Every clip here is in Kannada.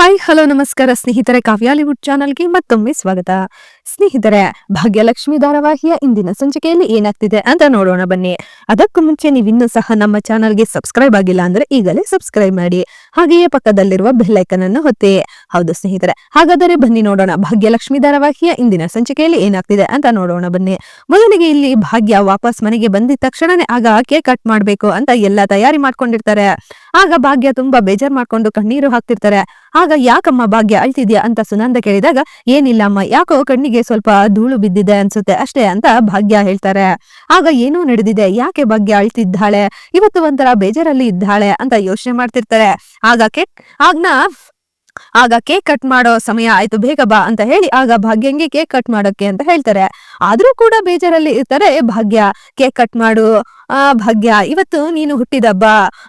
ಹಾಯ್ ಹಲೋ ನಮಸ್ಕಾರ ಸ್ನೇಹಿತರೆ ಕಾವ್ಯಾಲಿವುಡ್ ಚಾನಲ್ಗೆ ಮತ್ತೊಮ್ಮೆ ಸ್ವಾಗತ. ಸ್ನೇಹಿತರೆ, ಭಾಗ್ಯಲಕ್ಷ್ಮಿ ಧಾರಾವಾಹಿಯ ಇಂದಿನ ಸಂಚಿಕೆಯಲ್ಲಿ ಏನಾಗ್ತಿದೆ ಅಂತ ನೋಡೋಣ ಬನ್ನಿ. ಅದಕ್ಕೂ ಮುಂಚೆ ನೀವಿನ್ನೂ ಸಹ ನಮ್ಮ ಚಾನಲ್ಗೆ ಸಬ್ಸ್ಕ್ರೈಬ್ ಆಗಿಲ್ಲ ಅಂದ್ರೆ ಈಗಲೇ ಸಬ್ಸ್ಕ್ರೈಬ್ ಮಾಡಿ. ಹಾಗೆಯೇ ಪಕ್ಕದಲ್ಲಿರುವ ಬೆಲ್ಲೈಕನ್ ಅನ್ನು ಹೊತ್ತಿ ಹೌದು ಸ್ನೇಹಿತರೆ, ಹಾಗಾದರೆ ಬನ್ನಿ ನೋಡೋಣ ಭಾಗ್ಯಲಕ್ಷ್ಮಿ ಧಾರಾವಾಹಿಯ ಇಂದಿನ ಸಂಚಿಕೆಯಲ್ಲಿ ಏನಾಗ್ತಿದೆ ಅಂತ ನೋಡೋಣ ಬನ್ನಿ. ಮೊದಲಿಗೆ ಇಲ್ಲಿ ಭಾಗ್ಯ ವಾಪಸ್ ಮನೆಗೆ ಬಂದಿದ ತಕ್ಷಣನೇ ಆಗ ಕೇಕ್ ಕಟ್ ಮಾಡ್ಬೇಕು ಅಂತ ಎಲ್ಲಾ ತಯಾರಿ ಮಾಡ್ಕೊಂಡಿರ್ತಾರೆ. ಆಗ ಭಾಗ್ಯ ತುಂಬಾ ಬೇಜಾರ್ ಮಾಡ್ಕೊಂಡು ಕಣ್ಣೀರು ಹಾಕ್ತಿರ್ತಾರೆ. ಆಗ ಯಾಕಮ್ಮ ಭಾಗ್ಯ ಅಳ್ತಿದ್ಯಾ ಅಂತ ಸುನಂದ ಕೇಳಿದಾಗ ಏನಿಲ್ಲ ಅಮ್ಮ ಯಾಕೋ ಕಣ್ಣಿಗೆ ಸ್ವಲ್ಪ ಧೂಳು ಬಿದ್ದಿದೆ ಅನ್ಸುತ್ತೆ. ಅಷ್ಟೇ ಅಂತ ಭಾಗ್ಯ ಹೇಳ್ತಾರೆ. ಆಗ ಏನೋ ನಡೆದಿದೆ? ಯಾಕೆ ಭಾಗ್ಯ ಅಳ್ತಿದ್ದಾಳೆ? ಇವತ್ತು ಒಂಥರ ಬೇಜಾರಲ್ಲಿ ಇದ್ದಾಳೆ ಅಂತ ಯೋಚನೆ ಮಾಡ್ತಿರ್ತಾರೆ. ಆಗ ಕೇಕ್ ಆಗ್ನ ಆಗ ಕೇಕ್ ಕಟ್ ಮಾಡೋ ಸಮಯ ಆಯ್ತು. ಬೇಗ ಬಾ ಅಂತ ಹೇಳಿ ಆಗ ಭಾಗ್ಯಂಗೆ ಕೇಕ್ ಕಟ್ ಮಾಡೋಕೆ ಅಂತ ಹೇಳ್ತಾರೆ. ಆದ್ರೂ ಕೂಡ ಬೇಜಾರಲ್ಲಿ ಇರ್ತಾರೆ ಭಾಗ್ಯ. ಕೇಕ್ ಕಟ್ ಮಾಡು. ಆ, ಭಾಗ್ಯ, ಇವತ್ತು ನೀನು ಹುಟ್ಟಿದಬ್ಬ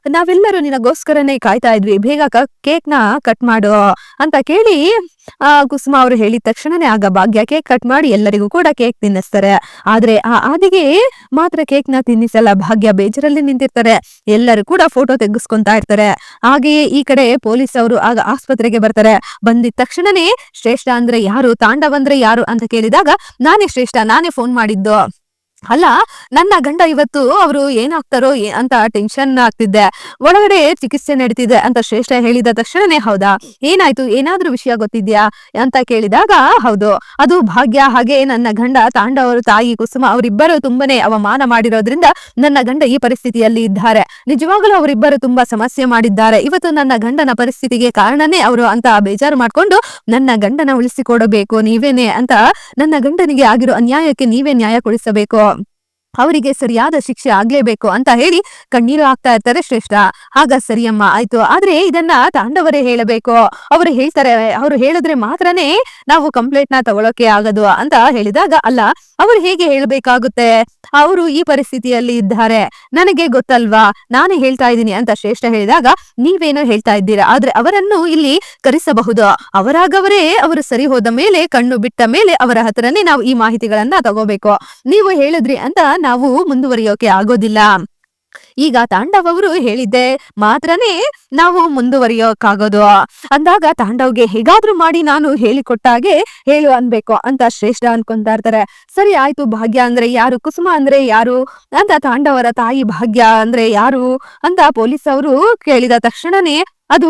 ನಾವೆಲ್ಲರೂ ನಿನಗೋಸ್ಕರನೇ ಕಾಯ್ತಾ ಇದ್ವಿ. ಬೇಗ ಕೇಕ್ನ ಕಟ್ ಮಾಡು ಅಂತ ಕೇಳಿ, ಆ, ಕುಸುಮ ಅವರು ಹೇಳಿದ ತಕ್ಷಣನೇ ಆಗ ಭಾಗ್ಯ ಕೇಕ್ ಕಟ್ ಮಾಡಿ ಎಲ್ಲರಿಗೂ ಕೂಡ ಕೇಕ್ ತಿನ್ನಿಸ್ತಾರೆ. ಆದ್ರೆ ಆ ಆದಿಗೆ ಮಾತ್ರ ಕೇಕ್ನ ತಿನ್ನಿಸಲ್ಲ. ಭಾಗ್ಯ ಬೇಜರಲ್ಲಿ ನಿಂತಿರ್ತಾರೆ. ಎಲ್ಲರೂ ಕೂಡ ಫೋಟೋ ತೆಗೆಸ್ಕೊಂತಾ ಇರ್ತಾರೆ. ಹಾಗೆಯೇ ಈ ಕಡೆ ಪೊಲೀಸ್ ಅವರು ಆಗ ಆಸ್ಪತ್ರೆಗೆ ಬರ್ತಾರೆ. ಬಂದಿದ ತಕ್ಷಣನೇ ಶ್ರೇಷ್ಠ ಅಂದ್ರೆ ಯಾರು, ತಾಂಡವ್ ಯಾರು ಅಂತ ಕೇಳಿದಾಗ ನಾನೇ ಶ್ರೇಷ್ಠ, ನಾನೇ ಫೋನ್ ಮಾಡಿದ್ದು. ಅಲ್ಲ, ನನ್ನ ಗಂಡ ಇವತ್ತು ಅವರು ಏನಾಗ್ತಾರೋ ಅಂತ ಟೆನ್ಷನ್ ಆಗ್ತಿದ್ದೆ. ಒಳಗಡೆ ಚಿಕಿತ್ಸೆ ನಡೀತಿದೆ ಅಂತ ಶ್ರೇಷ್ಠ ಹೇಳಿದ ತಕ್ಷಣನೇ ಹೌದಾ? ಏನಾಯ್ತು? ಏನಾದ್ರೂ ವಿಷಯ ಗೊತ್ತಿದ್ಯಾ? ಅಂತ ಕೇಳಿದಾಗ ಹೌದು. ಅದು ಭಾಗ್ಯ, ಹಾಗೆ ನನ್ನ ಗಂಡ, ತಾಂಡವರು, ತಾಯಿ, ಕುಸುಮ ಅವರಿಬ್ಬರು ತುಂಬಾನೇ ಅವಮಾನ ಮಾಡಿರೋದ್ರಿಂದ ನನ್ನ ಗಂಡ ಈ ಪರಿಸ್ಥಿತಿಯಲ್ಲಿ ಇದ್ದಾರೆ. ನಿಜವಾಗಲೂ ಅವರಿಬ್ಬರು ತುಂಬಾ ಸಮಸ್ಯೆ ಮಾಡಿದ್ದಾರೆ. ಇವತ್ತು ನನ್ನ ಗಂಡನ ಪರಿಸ್ಥಿತಿಗೆ ಕಾರಣನೇ ಅವರು ಅಂತ ಬೇಜಾರು ಮಾಡ್ಕೊಂಡು ನನ್ನ ಗಂಡನ ಉಳಿಸಿಕೊಡಬೇಕು ನೀವೇನೆ ಅಂತ ನನ್ನ ಗಂಡನಿಗೆ ಆಗಿರೋ ಅನ್ಯಾಯಕ್ಕೆ ನೀವೇ ನ್ಯಾಯ ಕೊಡಿಸಬೇಕು ಅವರಿಗೆ ಸರಿಯಾದ ಶಿಕ್ಷೆ ಆಗ್ಲೇಬೇಕು ಅಂತ ಹೇಳಿ ಕಣ್ಣೀರು ಆಗ್ತಾ ಇರ್ತಾರೆ ಶ್ರೇಷ್ಠ. ಆಗ ಸರಿಯಮ್ಮ, ಆಯ್ತು. ಆದ್ರೆ ಇದನ್ನ ತಾಂಡವರೇ ಹೇಳಬೇಕು. ಅವರು ಹೇಳ್ತಾರೆ, ಅವರು ಹೇಳಿದ್ರೆ ಮಾತ್ರನೇ ನಾವು ಕಂಪ್ಲೇಂಟ್ನ ತಗೊಳಕ್ಕೆ ಆಗದು ಅಂತ ಹೇಳಿದಾಗ, ಅಲ್ಲ, ಅವರು ಹೇಗೆ ಹೇಳಬೇಕಾಗುತ್ತೆ? ಅವರು ಈ ಪರಿಸ್ಥಿತಿಯಲ್ಲಿ ಇದ್ದಾರೆ. ನನಗೆ ಗೊತ್ತಲ್ವಾ? ನಾನೇ ಹೇಳ್ತಾ ಇದ್ದೀನಿ ಅಂತ ಶ್ರೇಷ್ಠ ಹೇಳಿದಾಗ, ನೀವೇನೋ ಹೇಳ್ತಾ ಇದ್ದೀರಾ? ಆದ್ರೆ ಅವರನ್ನು ಇಲ್ಲಿ ಕರೆಸಬಹುದು. ಅವರಾಗವರೇ ಅವರು ಸರಿ ಹೋದ ಮೇಲೆ, ಕಣ್ಣು ಬಿಟ್ಟ ಮೇಲೆ ಅವರ ಹತ್ರನೇ ನಾವು ಈ ಮಾಹಿತಿಗಳನ್ನ ತಗೋಬೇಕು. ನೀವು ಹೇಳಿದ್ರಿ ಅಂತ ನಾವು ಮುಂದುವರಿಯೋಕೆ ಆಗೋದಿಲ್ಲ. ಈಗ ತಾಂಡವ್ ಅವರು ಹೇಳಿದ್ದೆ, ಮಾತ್ರನೇ ನಾವು ಮುಂದುವರಿಯೋಕ್ಕಾಗೋದು ಅಂದಾಗ ತಾಂಡವ್ಗೆ ಹೇಗಾದ್ರೂ ಮಾಡಿ ನಾನು ಹೇಳಿಕೊಟ್ಟಾಗೆ ಹೇಳು ಅನ್ಬೇಕು ಅಂತ ಶ್ರೇಷ್ಠ ಅನ್ಕೊಂತಾ ಇರ್ತಾರೆ. ಸರಿ ಆಯ್ತು, ಭಾಗ್ಯ ಅಂದ್ರೆ ಯಾರು, ಕುಸುಮ ಅಂದ್ರೆ ಯಾರು ಅಂತ ತಾಂಡವರ ತಾಯಿ ಭಾಗ್ಯ ಅಂದ್ರೆ ಯಾರು ಅಂತ ಪೊಲೀಸ್ ಅವರು ಕೇಳಿದ ತಕ್ಷಣನೇ ಅದು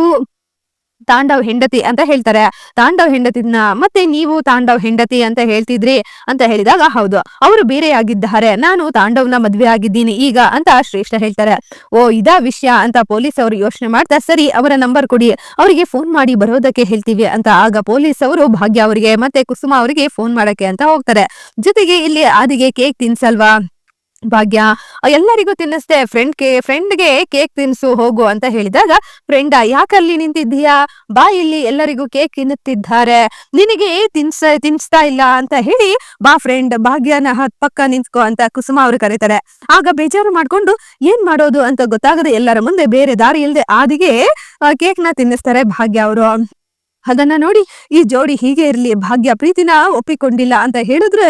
ತಾಂಡವ್ ಹೆಂಡತಿ ಅಂತ ಹೇಳ್ತಾರೆ. ತಾಂಡವ್ ಹೆಂಡತಿನ ಮತ್ತೆ ನೀವು ತಾಂಡವ್ ಹೆಂಡತಿ ಅಂತ ಹೇಳ್ತಿದ್ರಿ ಅಂತ ಹೇಳಿದಾಗ ಹೌದು, ಅವರು ಬೇರೆಯಾಗಿದ್ದಾರೆ, ನಾನು ತಾಂಡವ್ನ ಮದ್ವೆ ಆಗಿದ್ದೀನಿ ಈಗ ಅಂತ ಶ್ರೇಷ್ಠ ಹೇಳ್ತಾರೆ. ಓ, ಇದಾ ವಿಷಯ ಅಂತ ಪೊಲೀಸ್ ಅವರು ಯೋಚನೆ ಮಾಡ್ತಾ ಸರಿ, ಅವರ ನಂಬರ್ ಕೊಡಿ, ಅವರಿಗೆ ಫೋನ್ ಮಾಡಿ ಬರೋದಕ್ಕೆ ಹೇಳ್ತೀವಿ ಅಂತ. ಆಗ ಪೊಲೀಸ್ ಅವರು ಭಾಗ್ಯ ಅವರಿಗೆ ಮತ್ತೆ ಕುಸುಮ ಅವರಿಗೆ ಫೋನ್ ಮಾಡಕ್ಕೆ ಅಂತ ಹೋಗ್ತಾರೆ. ಜೊತೆಗೆ ಇಲ್ಲಿ ಆದಿಗೆ ಕೇಕ್ ತಿನ್ಸಲ್ವಾ? ಭಾಗ್ಯ. ಎಲ್ಲರಿಗೂ ತಿನ್ನಿಸ್ದೆ ಫ್ರೆಂಡ್ಗೆ ಫ್ರೆಂಡ್ಗೆ ಕೇಕ್ ತಿನ್ಸು, ಹೋಗು ಅಂತ ಹೇಳಿದಾಗ ಫ್ರೆಂಡ ಯಾಕಲ್ಲಿ ನಿಂತಿದ್ದೀಯಾ? ಬಾ ಇಲ್ಲಿ, ಎಲ್ಲರಿಗೂ ಕೇಕ್ ತಿನ್ನುತ್ತಿದ್ದಾರೆ. ನಿನಗೆ ತಿನ್ಸ, ತಿನ್ಸ್ತಾ ಇಲ್ಲ ಅಂತ ಹೇಳಿ, ಬಾ ಫ್ರೆಂಡ್ ಭಾಗ್ಯನ ಹತ್ ಪಕ್ಕ ನಿಂತ್ಕೋ ಅಂತ ಕುಸುಮ ಅವರು ಕರೀತಾರೆ. ಆಗ ಬೇಜಾರು ಮಾಡ್ಕೊಂಡು, ಏನ್ ಮಾಡೋದು ಅಂತ ಗೊತ್ತಾಗದೆ ಎಲ್ಲರ ಮುಂದೆ ಬೇರೆ ದಾರಿ ಇಲ್ಲದೆ ಆದಿಗೆ ಕೇಕ್ನ ತಿನ್ನಿಸ್ತಾರೆ ಭಾಗ್ಯ ಅವರು. ಅದನ್ನ ನೋಡಿ, ಈ ಜೋಡಿ ಹೀಗೆ ಇರ್ಲಿ, ಭಾಗ್ಯ ಪ್ರೀತಿನ ಒಪ್ಪಿಕೊಂಡಿಲ್ಲ ಅಂತ ಹೇಳಿದ್ರೆ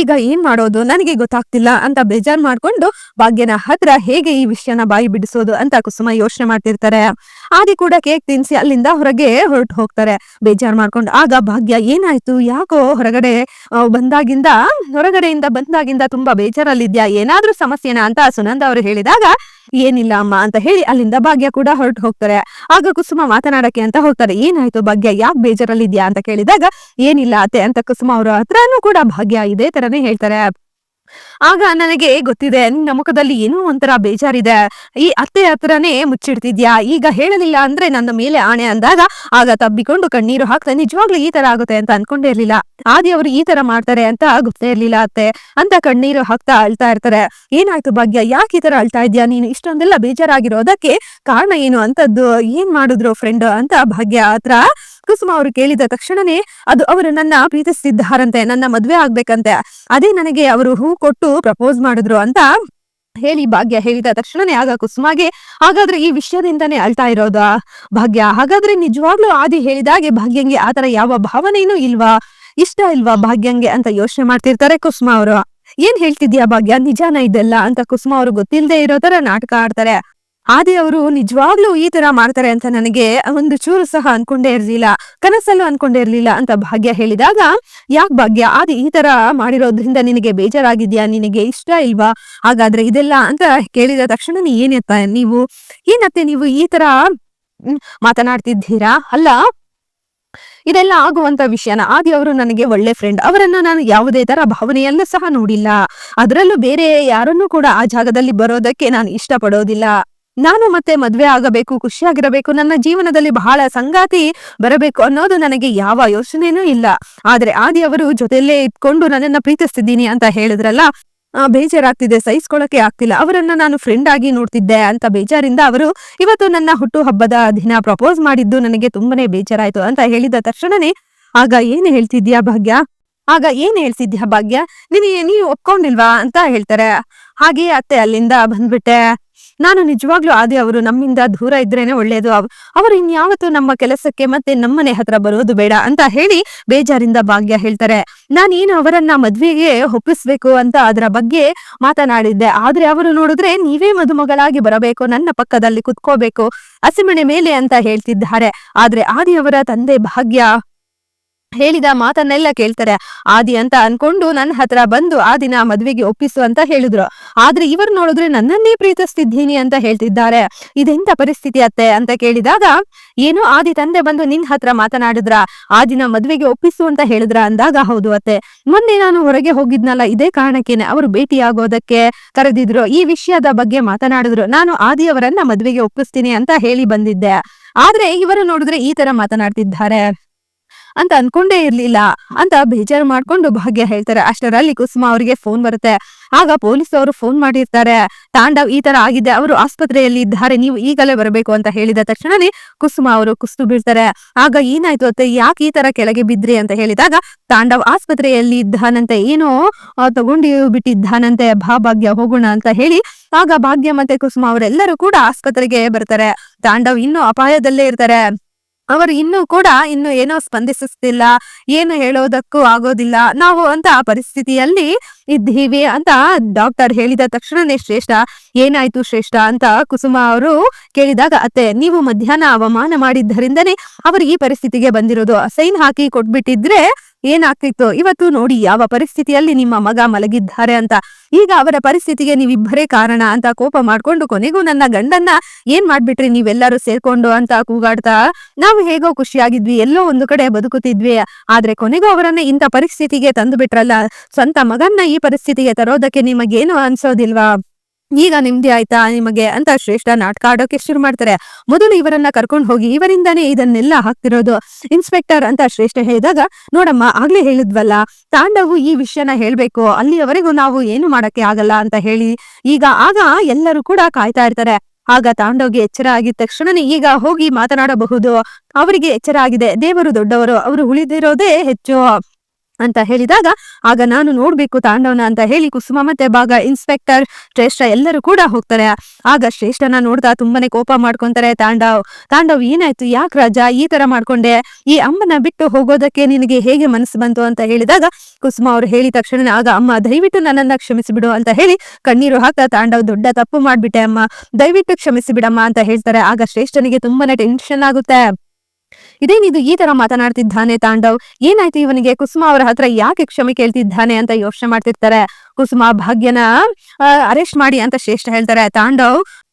ಈಗ ಏನ್ ಮಾಡೋದು? ನನಗೆ ಗೊತ್ತಾಗ್ತಿಲ್ಲ ಅಂತ ಬೇಜಾರ್ ಮಾಡ್ಕೊಂಡು ಭಾಗ್ಯನ ಹತ್ರ ಹೇಗೆ ಈ ವಿಷಯನ ಬಾಯಿ ಬಿಡಿಸೋದು ಅಂತ ಕುಸುಮ ಯೋಚನೆ ಮಾಡ್ತಿರ್ತಾರೆ. ಆದಿ ಕೂಡ ಕೇಕ್ ತಿನ್ಸಿ ಅಲ್ಲಿಂದ ಹೊರಗೆ ಹೊರಟು ಹೋಗ್ತಾರೆ. ಬೇಜಾರ್ ಮಾಡ್ಕೊಂಡು ಆಗ ಭಾಗ್ಯ ಏನಾಯ್ತು? ಯಾಕೋ ಹೊರಗಡೆ ಬಂದಾಗಿಂದ, ಹೊರಗಡೆಯಿಂದ ಬಂದಾಗಿಂದ ತುಂಬಾ ಬೇಜಾರಲ್ಲಿದ್ಯಾ? ಏನಾದ್ರೂ ಸಮಸ್ಯೆನಾ ಅಂತ ಸುನಂದ ಅವರು ಹೇಳಿದಾಗ ಏನಿಲ್ಲ ಅಮ್ಮ ಅಂತ ಹೇಳಿ ಅಲ್ಲಿಂದ ಭಾಗ್ಯ ಕೂಡ ಹೊರಟು ಹೋಗ್ತಾರೆ. ಆಗ ಕುಸುಮ ಮಾತನಾಡಕ್ಕೆ ಅಂತ ಹೋಗ್ತಾರೆ. ಏನಾಯ್ತು ಭಾಗ್ಯ? ಯಾಕೆ ಬೇಜಾರಲ್ಲಿದ್ಯಾ ಅಂತ ಕೇಳಿದಾಗ, ಏನಿಲ್ಲ ಅತ್ತೆ ಅಂತ ಕುಸುಮ ಅವರ ಹತ್ರನೂ ಕೂಡ ಭಾಗ್ಯ ಇದೇ ತರನೇ ಹೇಳ್ತಾರೆ. ಆಗ ನನಗೆ ಗೊತ್ತಿದೆ, ನಿನ್ನ ಮುಖದಲ್ಲಿ ಏನೋ ಒಂಥರ ಬೇಜಾರಿದೆ. ಈ ಅತ್ತೆ ಹತ್ರನೇ ಮುಚ್ಚಿಡ್ತಿದ್ಯಾ? ಈಗ ಹೇಳಲಿಲ್ಲ ಅಂದ್ರೆ ನನ್ನ ಮೇಲೆ ಆಣೆ ಅಂದಾಗ, ಆಗ ತಬ್ಬಿಕೊಂಡು ಕಣ್ಣೀರು ಹಾಕ್ತಾ, ನಿಜವಾಗ್ಲೂ ಈ ತರ ಆಗುತ್ತೆ ಅಂತ ಅನ್ಕೊಂಡೇ ಇರ್ಲಿಲ್ಲ. ಆದಿ ಅವರು ಈ ತರ ಮಾಡ್ತಾರೆ ಅಂತ ಗೊತ್ತೇ ಇರ್ಲಿಲ್ಲ ಅತ್ತೆ ಅಂತ ಕಣ್ಣೀರು ಹಾಕ್ತಾ ಅಳ್ತಾ ಇರ್ತಾರೆ. ಏನಾಯ್ತು ಭಾಗ್ಯ? ಯಾಕೆ ಈ ತರ ಅಳ್ತಾ ಇದ್ಯಾ? ನೀನು ಇಷ್ಟೊಂದೆಲ್ಲ ಬೇಜಾರಾಗಿರೋದಕ್ಕೆ ಕಾರಣ ಏನು? ಅಂತದ್ದು ಏನ್ ಮಾಡಿದ್ರು ಫ್ರೆಂಡ್ ಅಂತ ಭಾಗ್ಯ ಹತ್ರ ಕುಸುಮ ಅವರು ಕೇಳಿದ ತಕ್ಷಣನೇ ಅದು ಅವರು ನನ್ನ ಪ್ರೀತಿಸ್ತಿದ್ದಾರಂತೆ ನನ್ನ ಮದ್ವೆ ಆಗ್ಬೇಕಂತೆ. ಅದೇ ನನಗೆ ಅವರು ಹೂ ಕೊಟ್ಟು ಪ್ರಪೋಸ್ ಮಾಡಿದ್ರು ಅಂತ ಹೇಳಿ ಭಾಗ್ಯ ಹೇಳಿದ ತಕ್ಷಣನೇ ಆಗ ಕುಸುಮಾಗೆ, ಹಾಗಾದ್ರೆ ಈ ವಿಷಯದಿಂದನೇ ಅಳ್ತಾ ಇರೋದಾ? ಭಾಗ್ಯ, ಹಾಗಾದ್ರೆ ನಿಜವಾಗ್ಲೂ ಆದಿ ಹೇಳಿದಾಗೆ ಭಾಗ್ಯಂಗೆ ಆತರ ಯಾವ ಭಾವನೆಯೂ ಇಲ್ವಾ? ಇಷ್ಟ ಇಲ್ವಾ ಭಾಗ್ಯಂಗೆ? ಅಂತ ಯೋಚನೆ ಮಾಡ್ತಿರ್ತಾರೆ ಕುಸುಮಾ ಅವರು. ಏನ್ ಹೇಳ್ತಿದ್ಯಾ ಭಾಗ್ಯ? ನಿಜಾನ ಇದೆಲ್ಲ? ಅಂತ ಕುಸುಮಾ ಅವರು ಗೊತ್ತಿಲ್ಲದೆ ಇರೋ ತರ ನಾಟಕ ಆಡ್ತಾರೆ. ಆದಿ ಅವರು ನಿಜವಾಗ್ಲೂ ಈ ತರ ಮಾಡ್ತಾರೆ ಅಂತ ನನಗೆ ಒಂದು ಚೂರು ಸಹ ಅನ್ಕೊಂಡೇ ಇರ್ಲಿಲ್ಲ, ಕನಸಲ್ಲೂ ಅನ್ಕೊಂಡೇ ಇರ್ಲಿಲ್ಲ ಅಂತ ಭಾಗ್ಯ ಹೇಳಿದಾಗ, ಯಾಕೆ ಭಾಗ್ಯ? ಆದಿ ಈ ತರ ಮಾಡಿರೋದ್ರಿಂದ ನಿನಗೆ ಬೇಜಾರಾಗಿದ್ಯಾ? ನಿನಗೆ ಇಷ್ಟ ಇಲ್ವಾ? ಹಾಗಾದ್ರೆ ಇದೆಲ್ಲ ಅಂತ ಕೇಳಿದ ತಕ್ಷಣ ನೀ ಏನತ್ತ ನೀವು ಏನತ್ತೆ ನೀವು ಈ ತರ ಮಾತನಾಡ್ತಿದ್ದೀರಾ? ಅಲ್ಲ, ಇದೆಲ್ಲ ಆಗುವಂತ ವಿಷಯನ ಆದಿ ಅವರು ನನಗೆ ಒಳ್ಳೆ ಫ್ರೆಂಡ್ ಅವರನ್ನ ನಾನು ಯಾವುದೇ ತರ ಭಾವನೆಯಲ್ಲೂ ಸಹ ನೋಡಿಲ್ಲ. ಅದರಲ್ಲೂ ಬೇರೆ ಯಾರನ್ನೂ ಕೂಡ ಆ ಜಾಗದಲ್ಲಿ ಬರೋದಕ್ಕೆ ನಾನು ಇಷ್ಟಪಡೋದಿಲ್ಲ. ನಾನು ಮತ್ತೆ ಮದ್ವೆ ಆಗಬೇಕು, ಖುಷಿಯಾಗಿರಬೇಕು, ನನ್ನ ಜೀವನದಲ್ಲಿ ಬಹಳ ಸಂಗಾತಿ ಬರಬೇಕು ಅನ್ನೋದು ನನಗೆ ಯಾವ ಯೋಚನೆನೂ ಇಲ್ಲ. ಆದ್ರೆ ಆದಿ ಅವರು ಜೊತೆಯಲ್ಲೇ ಇಟ್ಕೊಂಡು ನನ್ನನ್ನ ಪ್ರೀತಿಸ್ತಿದ್ದೀನಿ ಅಂತ ಹೇಳಿದ್ರಲ್ಲ ಬೇಜಾರಾಗ್ತಿದೆ ಸಹಿಸ್ಕೊಳಕ್ಕೆ ಆಗ್ತಿಲ್ಲ. ಅವರನ್ನ ನಾನು ಫ್ರೆಂಡ್ ಆಗಿ ನೋಡ್ತಿದ್ದೆ ಅಂತ ಬೇಜಾರಿಂದ ಅವರು ಇವತ್ತು ನನ್ನ ಹುಟ್ಟು ಹಬ್ಬದ ದಿನ ಪ್ರಪೋಸ್ ಮಾಡಿದ್ದು ನನಗೆ ತುಂಬಾನೇ ಬೇಜಾರಾಯ್ತು ಅಂತ ಹೇಳಿದ ತಕ್ಷಣನೇ, ಆಗ ಏನ್ ಹೇಳ್ತಿದ್ಯಾ ಭಾಗ್ಯ? ಆಗ ಏನ್ ಹೇಳ್ತಿದ್ಯಾ ಭಾಗ್ಯ? ನಿನಗೆ ನೀವು ಒಪ್ಕೊಂಡಿಲ್ವಾ? ಅಂತ ಹೇಳ್ತಾರೆ. ಹಾಗೆ ಅತ್ತೆ ಅಲ್ಲಿಂದ ಬಂದ್ಬಿಟ್ಟೆ. ನಾನು ನಿಜವಾಗ್ಲೂ ಆದಿ ಅವರು, ನಮ್ಮಿಂದ ದೂರ ಇದ್ರೇನೆ ಒಳ್ಳೇದು. ಅವ್- ಅವರು ಇನ್ಯಾವತ್ತೂ ನಮ್ಮ ಕೆಲಸಕ್ಕೆ ಮತ್ತೆ ನಮ್ಮನೆ ಹತ್ರ ಬರೋದು ಬೇಡ ಅಂತ ಹೇಳಿ ಬೇಜಾರಿಂದ ಭಾಗ್ಯ ಹೇಳ್ತಾರೆ. ನಾನೇನು ಅವರನ್ನ ಮದ್ವೆಗೆ ಒಪ್ಪಿಸ್ಬೇಕು ಅಂತ ಅದರ ಬಗ್ಗೆ ಮಾತನಾಡಿದ್ದೆ. ಆದ್ರೆ ಅವರು ನೋಡಿದ್ರೆ ನೀವೇ ಮದುಮಗಳಾಗಿ ಬರಬೇಕು, ನನ್ನ ಪಕ್ಕದಲ್ಲಿ ಕುತ್ಕೋಬೇಕು, ಹಸಿಮಣೆ ಮೇಲೆ ಅಂತ ಹೇಳ್ತಿದ್ದಾರೆ. ಆದ್ರೆ ಆದಿ ಅವರ ತಂದೆ ಭಾಗ್ಯ ಹೇಳಿದ ಮಾತನ್ನೆಲ್ಲ ಕೇಳ್ತಾರೆ. ಆದಿ ಅಂತ ಅನ್ಕೊಂಡು ನನ್ನ ಹತ್ರ ಬಂದು ಆ ದಿನ ಮದ್ವೆಗೆ ಒಪ್ಪಿಸು ಅಂತ ಹೇಳಿದ್ರು. ಆದ್ರೆ ಇವರು ನೋಡಿದ್ರೆ ನನ್ನನ್ನೇ ಪ್ರೀತಿಸ್ತಿದ್ದೀನಿ ಅಂತ ಹೇಳ್ತಿದ್ದಾರೆ. ಇದೆಂತ ಪರಿಸ್ಥಿತಿ ಅತ್ತೆ ಅಂತ ಕೇಳಿದಾಗ, ಏನು ಆದಿ ತಂದೆ ಬಂದು ನಿನ್ ಹತ್ರ ಮಾತನಾಡಿದ್ರ? ಆ ದಿನ ಮದ್ವೆಗೆ ಒಪ್ಪಿಸು ಅಂತ ಹೇಳಿದ್ರ ಅಂದಾಗ, ಹೌದು ಅತ್ತೆ. ಮೊನ್ನೆ ನಾನು ಹೊರಗೆ ಹೋಗಿದ್ನಲ್ಲ, ಇದೇ ಕಾರಣಕ್ಕೇನೆ ಅವರು ಭೇಟಿಯಾಗೋದಕ್ಕೆ ಕರೆದಿದ್ರು. ಈ ವಿಷಯದ ಬಗ್ಗೆ ಮಾತನಾಡಿದ್ರು. ನಾನು ಆದಿ ಅವರನ್ನ ಮದ್ವೆಗೆ ಒಪ್ಪಿಸ್ತೀನಿ ಅಂತ ಹೇಳಿ ಬಂದಿದ್ದೆ. ಆದ್ರೆ ಇವರು ನೋಡಿದ್ರೆ ಈ ತರ ಮಾತನಾಡ್ತಿದ್ದಾರೆ. ಅಂತ ಅನ್ಕೊಂಡೇ ಇರ್ಲಿಲ್ಲ ಅಂತ ಬೇಜಾರು ಮಾಡ್ಕೊಂಡು ಭಾಗ್ಯ ಹೇಳ್ತಾರೆ. ಅಷ್ಟರಲ್ಲಿ ಕುಸುಮ ಅವರಿಗೆ ಫೋನ್ ಬರುತ್ತೆ. ಆಗ ಪೊಲೀಸ್ ಅವರು ಫೋನ್ ಮಾಡಿರ್ತಾರೆ. ತಾಂಡವ್ ಈ ತರ ಆಗಿದೆ. ಅವರು ಆಸ್ಪತ್ರೆಯಲ್ಲಿ ಇದ್ದಾರೆ. ನೀವು ಈಗಲೇ ಬರಬೇಕು ಅಂತ ಹೇಳಿದ ತಕ್ಷಣನೇ ಕುಸುಮ ಅವರು ಕುಸ್ತು ಬೀಳ್ತಾರೆ. ಆಗ ಏನಾಯ್ತು ಅತ್ತೆ? ಯಾಕೆ ಈ ತರ ಕೆಳಗೆ ಬಿದ್ರಿ ಅಂತ ಹೇಳಿದಾಗ, ತಾಂಡವ್ ಆಸ್ಪತ್ರೆಯಲ್ಲಿ ಇದ್ದಾನಂತೆ. ಏನೋ ತಗೊಂಡಿ ಬಿಟ್ಟಿದ್ದಾನಂತೆ. ಭಾ ಭಾಗ್ಯ, ಹೋಗೋಣ ಅಂತ ಹೇಳಿ ಆಗ ಭಾಗ್ಯ ಮತ್ತೆ ಕುಸುಮ ಅವರೆಲ್ಲರೂ ಕೂಡ ಆಸ್ಪತ್ರೆಗೆ ಬರ್ತಾರೆ. ತಾಂಡವ್ ಇನ್ನೂ ಅಪಾಯದಲ್ಲೇ ಇರ್ತಾರೆ. ಅವರು ಇನ್ನೂ ಕೂಡ ಇನ್ನು ಏನೋ ಸ್ಪಂದಿಸುತ್ತಿಲ್ಲ, ಏನು ಹೇಳೋದಕ್ಕೂ ಆಗೋದಿಲ್ಲ. ನಾವು ಅಂತ ಪರಿಸ್ಥಿತಿಯಲ್ಲಿ ಇದ್ದೀವಿ ಅಂತ ಡಾಕ್ಟರ್ ಹೇಳಿದ ತಕ್ಷಣನೇ ಶ್ರೇಷ್ಠ, ಏನಾಯ್ತು ಶ್ರೇಷ್ಠ ಅಂತ ಕುಸುಮ ಅವರು ಕೇಳಿದಾಗ, ಅತ್ತೆ, ನೀವು ಮಧ್ಯಾಹ್ನ ಅವಮಾನ ಮಾಡಿದ್ದರಿಂದನೇ ಅವರು ಈ ಪರಿಸ್ಥಿತಿಗೆ ಬಂದಿರೋದು. ಸೈನ್ ಹಾಕಿ ಕೊಟ್ಬಿಟ್ಟಿದ್ರೆ ಏನಾಗ್ತಿತ್ತು ಇವತ್ತು ನೋಡಿ ಯಾವ ಪರಿಸ್ಥಿತಿಯಲ್ಲಿ ನಿಮ್ಮ ಮಗ ಮಲಗಿದ್ದಾರೆ ಅಂತ. ಈಗ ಅವರ ಪರಿಸ್ಥಿತಿಗೆ ನೀವಿಬ್ಬರೇ ಕಾರಣ ಅಂತ ಕೋಪ ಮಾಡ್ಕೊಂಡು ಕೊನೆಗೂ ನನ್ನ ಗಂಡನ್ನ ಏನ್ ಮಾಡ್ಬಿಟ್ರಿ ನೀವೆಲ್ಲರೂ ಸೇರ್ಕೊಂಡು ಅಂತ ಕೂಗಾಡ್ತಾ. ನಾವು ಹೇಗೋ ಖುಷಿಯಾಗಿದ್ವಿ, ಎಲ್ಲೋ ಒಂದು ಕಡೆ ಬದುಕುತ್ತಿದ್ವಿ. ಆದ್ರೆ ಕೊನೆಗೂ ಅವರನ್ನ ಇಂಥ ಪರಿಸ್ಥಿತಿಗೆ ತಂದು ಬಿಟ್ರಲ್ಲ ಸ್ವಂತ ಮಗನ್ನ ಈ ಪರಿಸ್ಥಿತಿಗೆ ತರೋದಕ್ಕೆ ನಿಮಗೇನು ಅನ್ಸೋದಿಲ್ವಾ? ಈಗ ನಿಮ್ದೇ ಆಯ್ತಾ ನಿಮಗೆ ಅಂತ ಶ್ರೇಷ್ಠ ನಾಟಕ ಆಡೋಕೆ ಶುರು ಮಾಡ್ತಾರೆ. ಮೊದಲು ಇವರನ್ನ ಕರ್ಕೊಂಡು ಹೋಗಿ ಇವರಿಂದಾನೇ ಇದನ್ನೆಲ್ಲ ಹಾಕ್ತಿರೋದು. ಇನ್ಸ್ಪೆಕ್ಟರ್ ಅಂತ ಶ್ರೇಷ್ಠ ಹೇಳಿದಾಗ, ನೋಡಮ್ಮ, ಆಗ್ಲೇ ಹೇಳಿದ್ವಲ್ಲ, ತಾಂಡವು ಈ ವಿಷಯನ ಹೇಳ್ಬೇಕು, ಅಲ್ಲಿಯವರೆಗೂ ನಾವು ಏನು ಮಾಡಕ್ಕೆ ಆಗಲ್ಲ ಅಂತ ಹೇಳಿ, ಈಗ ಆಗ ಎಲ್ಲರೂ ಕೂಡ ಕಾಯ್ತಾ ಇರ್ತಾರೆ. ಆಗ ತಾಂಡವ್ಗೆ ಎಚ್ಚರ ಆಗಿದ ತಕ್ಷಣನೇ ಈಗ ಹೋಗಿ ಮಾತನಾಡಬಹುದು. ಅವರಿಗೆ ಎಚ್ಚರ ಆಗಿದೆ. ದೇವರು ದೊಡ್ಡವರು, ಅವರು ಉಳಿದಿರೋದೇ ಹೆಚ್ಚು. ಅಂತ ಹೇಳಿದಾಗ, ಆಗ ನಾನು ನೋಡ್ಬೇಕು ತಾಂಡವನ ಅಂತ ಹೇಳಿ ಕುಸುಮ ಮತ್ತೆ ಭಾಗ ಇನ್ಸ್ಪೆಕ್ಟರ್ ಶ್ರೇಷ್ಠ ಎಲ್ಲರೂ ಕೂಡ ಹೋಗ್ತಾರೆ. ಆಗ ಶ್ರೇಷ್ಠನ ನೋಡ್ತಾ ತುಂಬಾನೇ ಕೋಪ ಮಾಡ್ಕೊಂತಾರೆ ತಾಂಡವ್. ತಾಂಡವ್, ಏನಾಯ್ತು? ಯಾಕೆ ರಾಜ ಈ ತರ ಮಾಡ್ಕೊಂಡೆ? ಈ ಅಮ್ಮನ ಬಿಟ್ಟು ಹೋಗೋದಕ್ಕೆ ನಿನಗೆ ಹೇಗೆ ಮನಸ್ಸು ಬಂತು ಅಂತ ಹೇಳಿದಾಗ, ಕುಸುಮ ಅವ್ರು ಹೇಳಿದ ತಕ್ಷಣ ಆಗ, ಅಮ್ಮ, ದಯವಿಟ್ಟು ನನ್ನನ್ನ ಕ್ಷಮಿಸಿಬಿಡು ಅಂತ ಹೇಳಿ ಕಣ್ಣೀರು ಹಾಕ್ತಾ ತಾಂಡವ್, ದೊಡ್ಡ ತಪ್ಪು ಮಾಡ್ಬಿಟ್ಟೆ ಅಮ್ಮ. ದಯವಿಟ್ಟು ಕ್ಷಮಿಸಿ ಬಿಡಮ್ಮ ಅಂತ ಹೇಳ್ತಾರೆ. ಆಗ ಶ್ರೇಷ್ಠನಿಗೆ ತುಂಬಾನೇ ಟೆನ್ಷನ್ ಆಗುತ್ತೆ. ಇದೇನಿದು ಈ ತರ ಮಾತನಾಡ್ತಿದ್ದಾನೆ ತಾಂಡವ್? ಏನಾಯ್ತು ಇವನಿಗೆ? ಕುಸುಮ ಅವರ ಹತ್ರ ಯಾಕೆ ಕ್ಷಮೆ ಕೇಳ್ತಿದ್ದಾನೆ ಅಂತ ಯೋಚನೆ ಮಾಡ್ತಿರ್ತಾರೆ? ಕುಸುಮ ಭಾಗ್ಯನ ಅರೆಸ್ಟ್ ಮಾಡಿ ಅಂತ ಶ್ರೇಷ್ಠ ಹೇಳ್ತಾರೆ ತಾಂಡವ್.